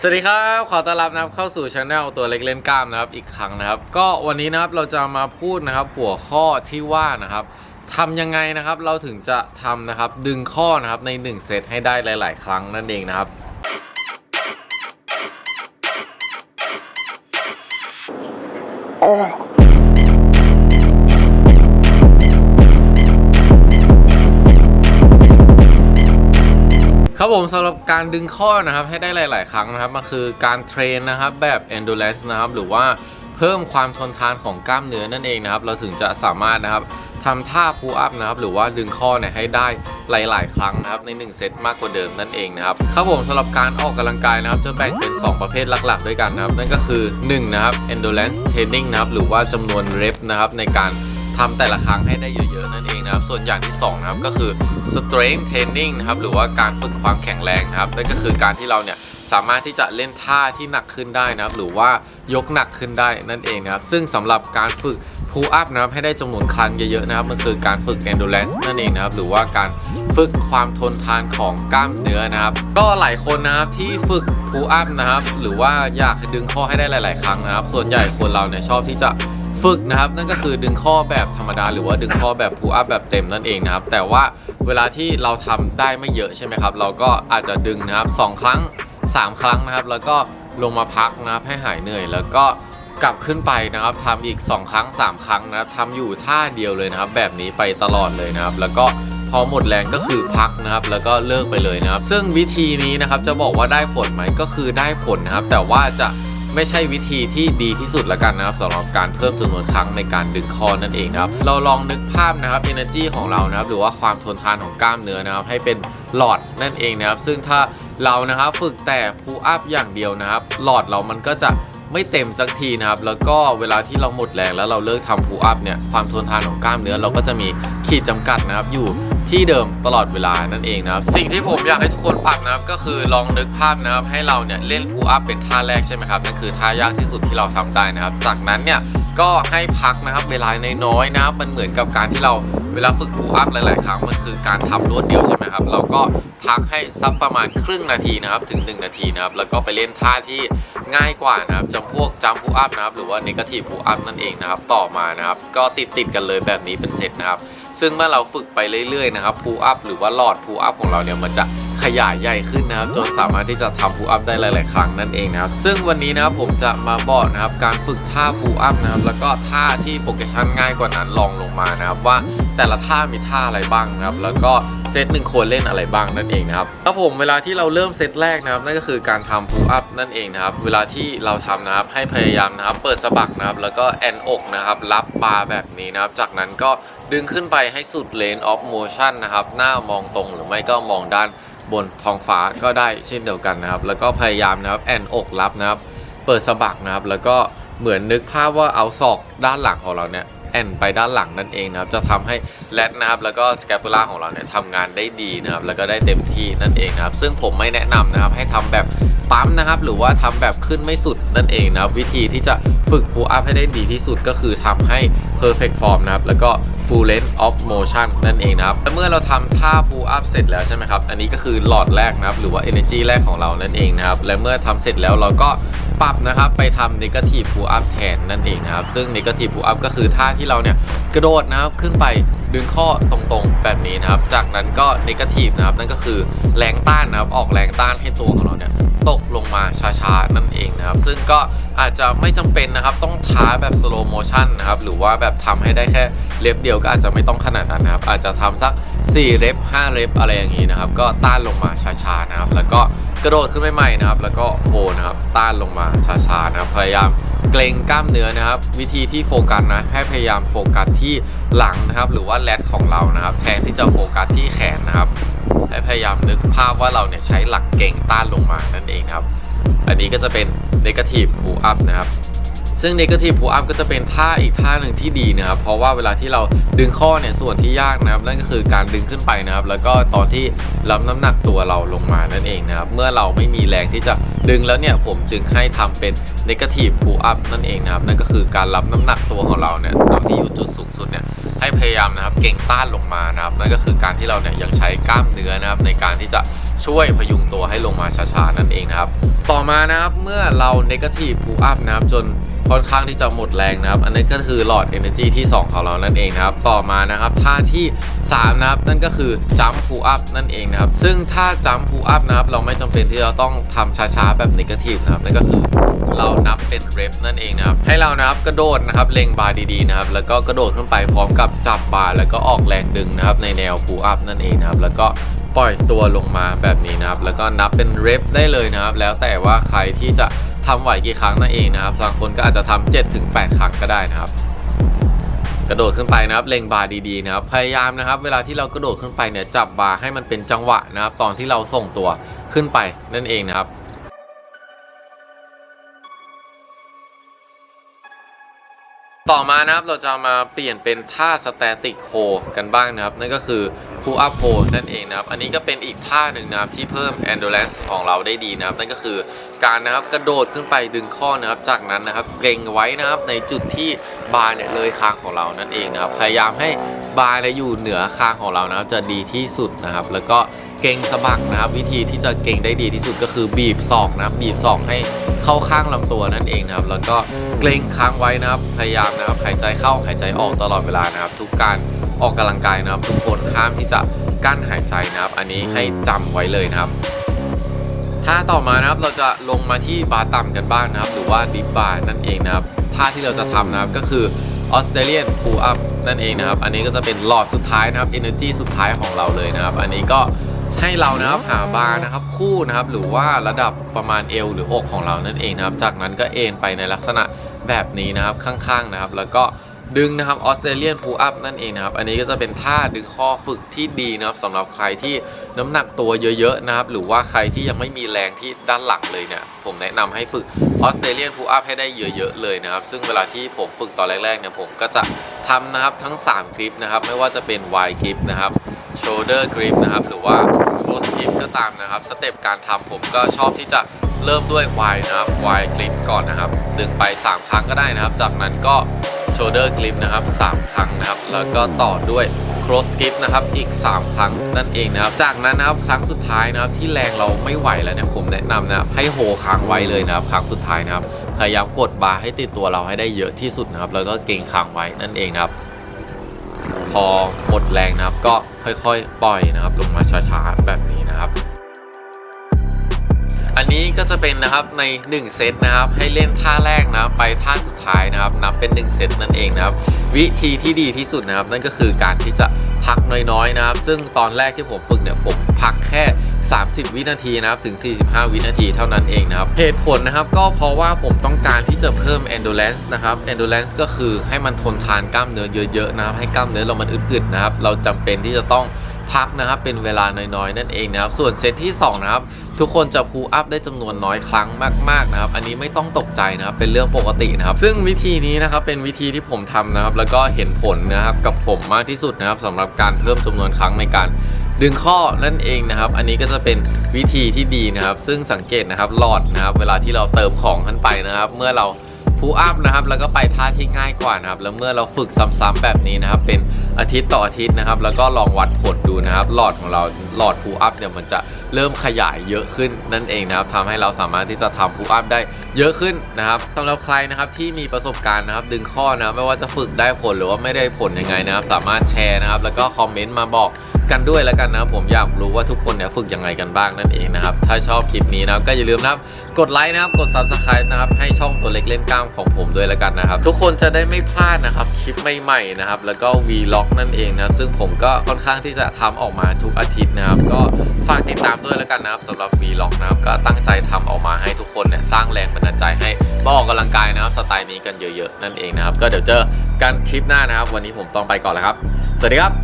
สวัสดีครับ ขอต้อนรับนะครับเข้าสู่ช anel ตัวเล็กเล่นกล้ามนะครับอีกครั้งนะครับ ก็วันนี้นะครับเราจะมาพูดนะครับหัวข้อที่ว่านะครับทำยังไงนะครับเราถึงจะทำนะครับดึงข้อนะครับใน 1 เซตให้ได้หลาย ๆ ครั้งนั่นเองนะครับ ครับผมสำหรับการดึงข้อนะครับให้ได้หลาย ๆ ครั้งนะครับมันคือการเทรนนะครับแบบ endurance นะครับหรือว่าเพิ่มความทนทานของกล้ามเนื้อนั่นเองนะครับ เราถึงจะสามารถนะครับทำท่า pull up นะครับหรือว่าดึงข้อเนี่ยให้ได้หลาย ๆ ครั้งนะครับใน 1 เซตมากกว่าเดิมนั่นเองนะครับครับผมสำหรับการออกกำลังกายนะครับ จะแบ่งเป็น 2 ประเภทหลัก ๆ ด้วยกันนะครับ นั่นก็คือ 1 นะครับ endurance training นะครับหรือว่าจำนวน rep นะครับในการ ทำแต่ละครั้งให้ได้เยอะๆนั่นเองนะครับ ส่วนอย่างที่2นะครับก็คือ strength training นะครับหรือว่าการฝึกความแข็งแรงนะครับนั่นก็คือการที่เราเนี่ยสามารถที่จะเล่นท่าที่หนักขึ้นได้นะครับ หรือว่ายกหนักขึ้นได้นั่นเองนะครับ ซึ่งสำหรับการฝึก pull up นะครับให้ได้จำนวนครั้งเยอะๆนะครับมันคือการฝึก endurance นั่นเองนะครับ หรือว่าการฝึกความทนทานของกล้ามเนื้อนะครับ ก็หลายคนนะครับที่ฝึก pull up นะครับ หรือว่าอยากดึงข้อให้ได้หลาย ๆ ครั้งนะครับ ส่วนใหญ่คนเราเนี่ยชอบที่จะ ฝึกนะครับ นั่นก็คือดึงข้อแบบธรรมดา หรือว่าดึงข้อแบบ pull up แบบเต็มนั่นเองนะครับ แต่ว่าเวลาที่เราทำได้ไม่เยอะใช่ไหมครับ เราก็อาจจะดึงนะครับ 2 ครั้ง 3 ครั้งนะครับ แล้วก็ลงมาพักนะครับให้หายเหนื่อย แล้วก็กลับขึ้นไปนะครับทำอีก 2 ครั้ง 3 ครั้งนะครับทำอยู่ท่าเดียวเลยนะครับ แบบนี้ไปตลอดเลยนะครับ แล้วก็พอหมดแรงก็คือพักนะครับ แล้วก็เลิกไปเลยนะครับ ซึ่งวิธีนี้นะครับจะบอกว่าได้ผลไหมก็คือได้ผลนะครับ แต่ว่าจะ ไม่ใช่วิธีที่ดีที่สุดละกันนะครับสำหรับการเพิ่มจำนวนครั้งในการดึงคอนั่นเองนะครับเราลองนึกภาพนะครับ energy ของเรานะครับหรือว่าความทนทานของกล้ามเนื้อนะครับให้เป็นหลอดนั่นเองนะครับ ซึ่งถ้าเรานะครับฝึกแต่ pull up อย่างเดียวนะครับ หลอดเรามันก็จะไม่เต็มสักทีนะครับ แล้วก็เวลาที่เราหมดแรงแล้วเราเลิกทำ pull up เนี่ยความทนทานของกล้ามเนื้อเราก็จะมีขีดจำกัดนะครับอยู่ ที่เดิมตลอดเวลานั่นเองนะครับสิ่งที่ผมอยากให้ทุกคนปรับนะครับก็คือลองนึกภาพนะครับให้เราเนี่ยเล่น pull up เป็นท่าแรกใช่ไหมครับนั่นคือท่ายากที่สุดที่เราทำได้นะครับ จากนั้นเนี่ยก็ให้พักนะครับเวลาน้อยๆนะครับมันเหมือนกับการที่เราเวลาฝึก pull up หลายๆ ครั้งมันคือการทำรวดเดียวใช่ไหมครับเราก็พักให้สักประมาณครึ่งนาทีนะครับถึง 1 นาทีนะครับแล้วก็ไปเล่นท่าที่ง่ายกว่านะครับจำพวกจำ pull up นะครับหรือว่า negative pull up นั่นเองนะครับต่อมานะครับก็ติดติดกันเลยแบบนี้เป็นเซตนะครับ ซึ่งเมื่อเราฝึกไปเรื่อยๆนะครับพูอัพหรือว่าหลอดพูอัพของเราเนี่ยมันจะขยายใหญ่ขึ้นนะครับจนสามารถที่จะทำพูอัพได้หลาย ๆ ครั้งนั่นเองนะครับ ซึ่งวันนี้นะครับผมจะมาบอกนะครับการฝึกท่าพูอัพนะครับแล้วก็ท่าที่โปรเกชั่นง่ายกว่านั้นลองลงมานะครับว่าแต่ละท่ามีท่าอะไรบ้างนะครับ แล้วก็ เซตหนึ่งควรเล่นอะไรบ้างนั่นเองนะครับครับผมเวลาที่เราเริ่มเซตแรกนะครับนั่นก็คือการทำ pull up นั่นเองนะครับเวลาที่เราทำนะครับให้พยายามนะครับเปิดสะบักนะครับแล้วก็แอนอกนะครับรับบาแบบนี้นะครับจากนั้นก็ดึงขึ้นไปให้สุด range of motion นะครับหน้ามองตรงหรือไม่ก็มองด้านบนท้องฟ้าก็ได้เช่นเดียวกันนะครับ แล้วก็พยายามนะครับแอนอกรับนะครับ เปิดสะบักนะครับ แล้วก็เหมือนนึกภาพว่าเอาศอกด้านหลังของเราเนี่ย แอนไปด้านหลังนั่นเองนะครับจะทำให้แรดนะครับแล้วก็สแคปูล่าของเราเนี่ยทำงานได้ดีนะครับแล้วก็ได้เต็มที่นั่นเองนะครับซึ่งผมไม่แนะนำนะครับให้ทำแบบปั๊มนะครับหรือว่าทำแบบขึ้นไม่สุดนั่นเองนะครับวิธีที่จะฝึก pull up ให้ได้ดีที่สุดก็คือทำให้ perfect form นะครับแล้วก็ full range of motion นั่นเองนะครับเมื่อเราทำท่า pull up เสร็จแล้วใช่ไหมครับอันนี้ก็คือหลอดแรกนะครับหรือว่า energy แรกของเรานั่นเองนะครับและเมื่อทำเสร็จแล้วเราก็ ปรับนะครับไปทำ negative pull up แทนนั่นเองนะครับ ซึ่ง negative pull up ก็คือท่าที่เราเนี่ย กระโดดนะครับขึ้นไปดึงข้อตรงๆแบบนี้นะครับ จากนั้นก็ negative นะครับนั่นก็คือแรงต้านนะครับออกแรงต้านให้ตัวของเราเนี่ยตกลงมาช้าๆนั่นเองนะครับ ซึ่งก็อาจจะไม่จำเป็นนะครับต้องช้าแบบ slow motion นะครับหรือว่าแบบทำให้ได้แค่เล็บเดียวก็อาจจะไม่ต้องขนาดนั้นนะครับ อาจจะทำสัก 4 เล็บ5เล็บอะไรอย่างนี้นะครับ ก็ต้านลงมาช้าๆนะครับ แล้วก็กระโดดขึ้นใหม่ๆนะครับ แล้วก็โฮนะครับต้านลงมาช้าๆนะครับพยายาม เกรงกล้ามเนื้อนะครับ วิธีที่โฟกัสนะให้พยายามโฟกัสที่หลังนะครับ หรือว่าแรดของเรานะครับ แทนที่จะโฟกัสที่แขนนะครับให้พยายามนึกภาพว่าเราเนี่ยใช้หลักเก่งต้านลงมานั่นเองครับ อันนี้ก็จะเป็น negative pull up นะครับ ซึ่ง negative pull up ก็จะเป็นท่าอีกท่าหนึ่งที่ดีนะครับ เพราะว่าเวลาที่เราดึงข้อเนี่ยส่วนที่ยากนะครับ นั่นก็คือการดึงขึ้นไปนะครับ แล้วก็ตอนที่รับน้ำหนักตัวเราลงมานั่นเองนะครับ เมื่อเราไม่มีแรงที่จะดึงแล้วเนี่ยผมจึงให้ทำเป็น negative pull up นั่นเองนะครับ นั่นก็คือการรับน้ำหนักตัวของเราเนี่ยตอนที่อยู่จุดสูงสุดเนี่ยให้พยายามนะครับเก่งต้านลงมานะครับ นั่นก็คือการที่เราเนี่ยยังใช้กล้ามเนื้อนะครับในการที่จะ ช่วยพยุงตัวให้ลงมาช้าๆนั่นเองนะครับ ต่อมานะครับเมื่อเรา negative pull up นะครับจนค่อนข้างที่จะหมดแรงนะครับ อันนี้ก็คือหลอด energy ที่ 2 ของเรานั่นเองนะครับ ต่อมานะครับท่าที่ 3 นะครับ นั่นก็คือ jump pull up นั่นเองนะครับ ซึ่งถ้า jump pull up นะครับ เราไม่จำเป็นที่เราต้องทำช้าๆ แบบ negative นะครับ นั่นก็คือเรานับเป็น rep นั่นเองนะครับ ให้เรานะครับกระโดดนะครับเล็งบาร์ดีๆนะครับ แล้วก็กระโดดขึ้นไปพร้อมกับจับบาร์แล้วก็ออกแรงดึงนะครับในแนว pull up นั่นเองนะครับ แล้วก็ ปล่อยตัวลงมาแบบนี้นะครับ แล้วก็นับเป็น rep ได้เลยนะครับ แล้วแต่ว่าใครที่จะทำไหวกี่ครั้งนั่นเองนะครับบางคนก็อาจจะทำ7ถึง8ครั้งก็ได้นะครับ กระโดดขึ้นไปนะครับ เล็งบาร์ดีๆนะครับ พยายามนะครับ เวลาที่เรากระโดดขึ้นไปเนี่ยจับบาร์ให้มันเป็นจังหวะนะครับ ตอนที่เราส่งตัวขึ้นไปนั่นเองนะครับต่อมานะครับเราจะมาเปลี่ยนเป็นท่า static hold กันบ้างนะครับ นั่นก็คือ pull up hold นั่นเองนะครับ อันนี้ก็เป็นอีกท่าหนึ่งนะครับที่เพิ่ม endurance ของเราได้ดีนะครับ นั่นก็คือการนะครับกระโดดขึ้นไปดึงข้อนะครับ จากนั้นนะครับเกรงไว้นะครับในจุดที่บาร์เนี่ยเลยคางของเรานั่นเองนะครับ พยายามให้บาร์เนี่ยอยู่เหนือคางของเรานะครับจะดีที่สุดนะครับ แล้วก็เกรงสะบักนะครับ วิธีที่จะเกรงได้ดีที่สุดก็คือบีบศอกนะครับบีบศอกให้เข้าข้างลำตัวนั่นเองนะครับ แล้วก็เกรงค้างไว้นะครับ พยายามนะครับหายใจเข้าหายใจออกตลอดเวลานะครับ ทุกการ ออกกำลังกายนะครับ ทุกคนห้ามที่จะกั้นหายใจนะครับ อันนี้ให้จำไว้เลยนะครับท่าต่อมานะครับเราจะลงมาที่บาร์ต่ำกันบ้างนะครับ หรือว่าดิฟบาร์นั่นเองนะครับท่าที่เราจะทำนะครับก็คือออสเตรเลียนพูอัพนั่นเองนะครับ อันนี้ก็จะเป็นหลอดสุดท้ายนะครับ Energy สุดท้ายของเราเลยนะครับ อันนี้ก็ให้เรานะครับหาบาร์นะครับคู่นะครับ หรือว่าระดับประมาณเอวหรืออกของเรานั่นเองนะครับ จากนั้นก็เอนไปในลักษณะแบบนี้นะครับข้างๆนะครับ แล้วก็ ดึงนะครับออสเตรเลียนพูอัพนั่นเองนะครับ อันนี้ก็จะเป็นท่าดึงข้อฝึกที่ดีนะครับสำหรับใครที่น้ำหนักตัวเยอะๆนะครับ หรือว่าใครที่ยังไม่มีแรงที่ด้านหลังเลยเนี่ย ผมแนะนำให้ฝึกออสเตรเลียนพูอัพให้ได้เยอะๆเลยนะครับ ซึ่งเวลาที่ผมฝึกตอนแรกๆเนี่ยผมก็จะทำนะครับทั้ง3กริปนะครับ ไม่ว่าจะเป็น Y grip นะครับ shoulder grip นะครับ หรือว่า close grip ก็ตามนะครับ สเต็ปการทำผมก็ชอบที่จะเริ่มด้วย Y นะครับ Y grip ก่อนนะครับ ดึงไป 3 ครั้งก็ได้นะครับ จากนั้นก็ shoulder grip นะครับ 3 ครั้งนะครับ แล้วก็ต่อด้วย cross grip นะครับ อีก 3 ครั้งนั่นเองนะครับ จากนั้นนะครับครั้งสุดท้ายนะครับที่แรงเราไม่ไหวแล้วเนี่ยผมแนะนำนะครับให้โฮค้างไว้เลยนะครับ ครั้งสุดท้ายนะครับ พยายามกดบาร์ให้ติดตัวเราให้ได้เยอะที่สุดนะครับ แล้วก็เก่งค้างไว้นั่นเองนะครับ พอหมดแรงนะครับก็ค่อยๆ ปล่อยนะครับ ลงมาช้าๆแบบนี้ อันนี้ก็จะเป็นนะครับใน 1 เซตนะครับ ให้เล่นท่าแรกนะครับไปท่าสุดท้ายนะครับ นับเป็น 1 เซตนั่นเองนะครับ วิธีที่ดีที่สุดนะครับ นั่นก็คือการที่จะพักน้อยๆนะครับ ซึ่งตอนแรกที่ผมฝึกเนี่ยผมพักแค่ 30 วินาทีนะครับถึง 45 วินาทีเท่านั้นเองนะครับเหตุผลนะครับก็เพราะว่าผมต้องการที่จะเพิ่ม endurance นะครับ endurance ก็คือให้มันทนทานกล้ามเนื้อเยอะๆนะครับ ให้กล้ามเนื้อเรามันอึดๆนะครับ เราจำเป็นที่จะต้อง พักนะครับ เป็นเวลาน้อยๆ นั่นเองนะครับ ส่วนเซตที่ 2 นะครับ ทุกคนจะพูอัพได้จำนวนน้อยครั้งมากๆนะครับ อันนี้ไม่ต้องตกใจนะครับ เป็นเรื่องปกตินะครับ ซึ่งวิธีนี้นะครับ เป็นวิธีที่ผมทำนะครับ แล้วก็เห็นผลนะครับ กับผมมากที่สุดนะครับสำหรับการเพิ่มจำนวนครั้งในการดึงข้อนั่นเองนะครับ อันนี้ก็จะเป็นวิธีที่ดีนะครับ ซึ่งสังเกตนะครับหลอดนะครับ เวลาที่เราเติมของขึ้นไปนะครับ เมื่อเราพูอัพนะครับ แล้วก็ไปท่าที่ง่ายกว่านะครับ แล้วเมื่อเราฝึกซ้ำๆแบบนี้นะครับ เป็น อาทิตย์ต่ออาทิตย์นะครับ แล้วก็ลองวัดผลดูนะครับ หลอดของเราหลอดพูอัพเนี่ยมันจะเริ่มขยายเยอะขึ้นนั่นเองนะครับทำให้เราสามารถที่จะทำพูอัพได้เยอะขึ้นนะครับสำหรับใครนะครับที่มีประสบการณ์นะครับ ดึงข้อนะไม่ว่าจะฝึกได้ผลหรือว่าไม่ได้ผลยังไงนะครับ สามารถแชร์นะครับ แล้วก็คอมเมนต์มาบอก กันด้วยแล้วกันนะครับผมอยากรู้ว่าทุกคนเนี่ยฝึกยังไงกันบ้างนั่นเองนะครับ ถ้าชอบคลิปนี้นะครับก็อย่าลืมนะครับกดไลค์นะครับ กด subscribe นะครับ ให้ช่องตัวเล็กเล่นกล้ามของผมด้วยแล้วกันนะครับ ทุกคนจะได้ไม่พลาดนะครับ คลิปใหม่ๆนะครับ แล้วก็ vlog นั่นเองนะซึ่งผมก็ค่อนข้างที่จะทำออกมาทุกอาทิตย์นะครับ ก็ฝากติดตามด้วยแล้วกันนะครับสำหรับ vlog นะครับ ก็ตั้งใจทำออกมาให้ทุกคนเนี่ยสร้างแรงบันดาลใจให้มาออกกำลังกายนะครับสไตล์นี้กันเยอะๆนั่นเองนะครับ ก็เดี๋ยวเจอกันคลิปหน้านะครับ วันนี้ผมต้องไปก่อนแล้วครับ สวัสดีครับ